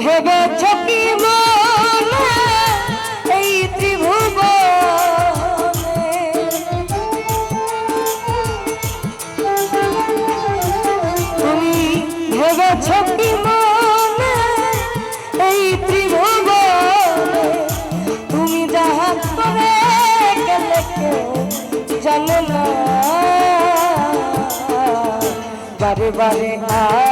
ভেবেছ কি এই ত্রিভুবনে। তুমি ভেবেছ কি এই ত্রিভুবনে। তুমি যাহা করে গেলে জানে না। বারে বারে আর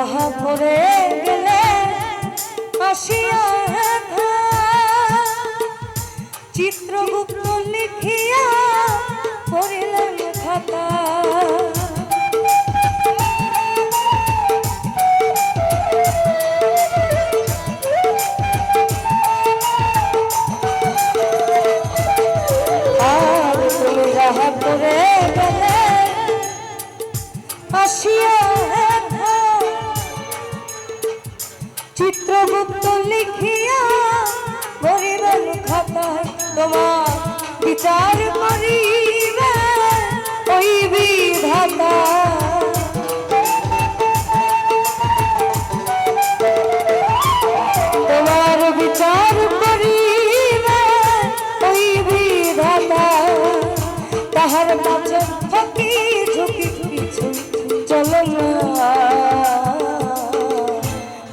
যাহা করে গেলে আসিয়া চিত্রগুপ্ত লিখিয়া পড়িলেন খাতা চিত্রগুপ্ত লিখিয়া করিবেন খাতায় তোমার বিচার করিবে ওই বিধাতা।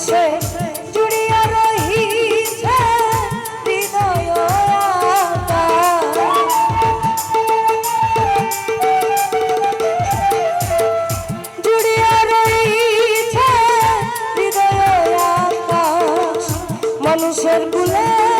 সে জুড়িয়া রহিছে হৃদয় জুড়িয়া রহিছে হৃদয় মানুষের কুলে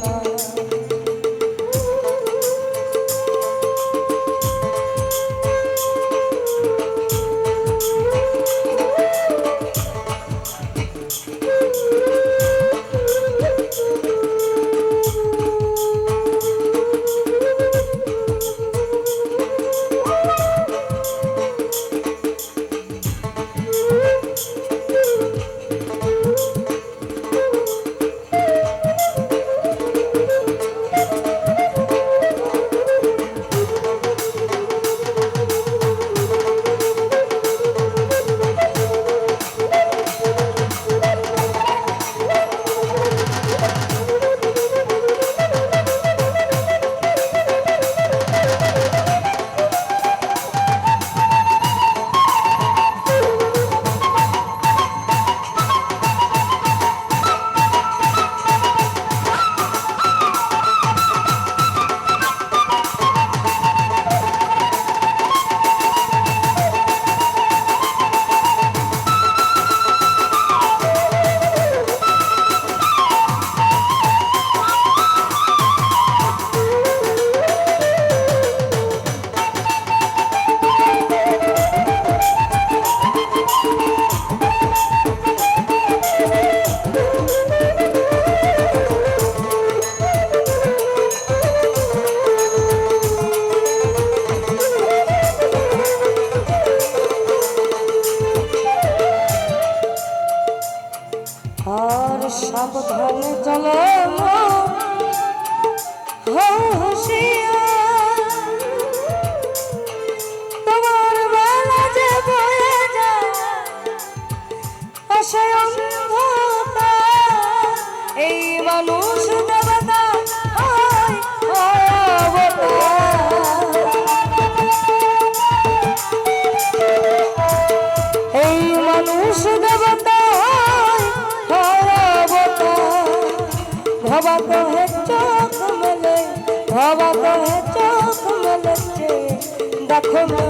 না।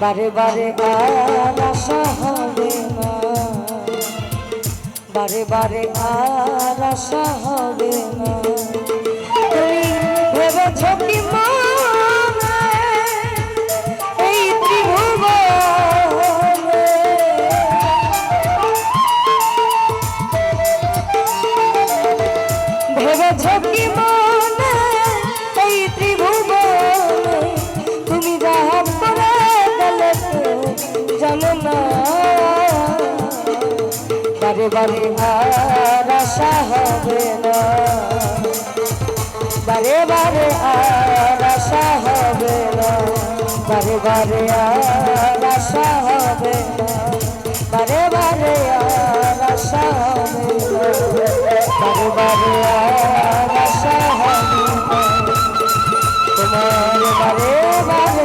বারে বারে আর আশা হবে না। বারে বারে আর আশা হবে না। তুমি ভেবেছ কি বারে আর আশা হবে না। বারে বারে আর আশা হবে না। বারে বারে আর আশা হবে না। বারে বারে আর আশা হবে না। বারে বারে আর আশা হবে না। তোমার বারে বারে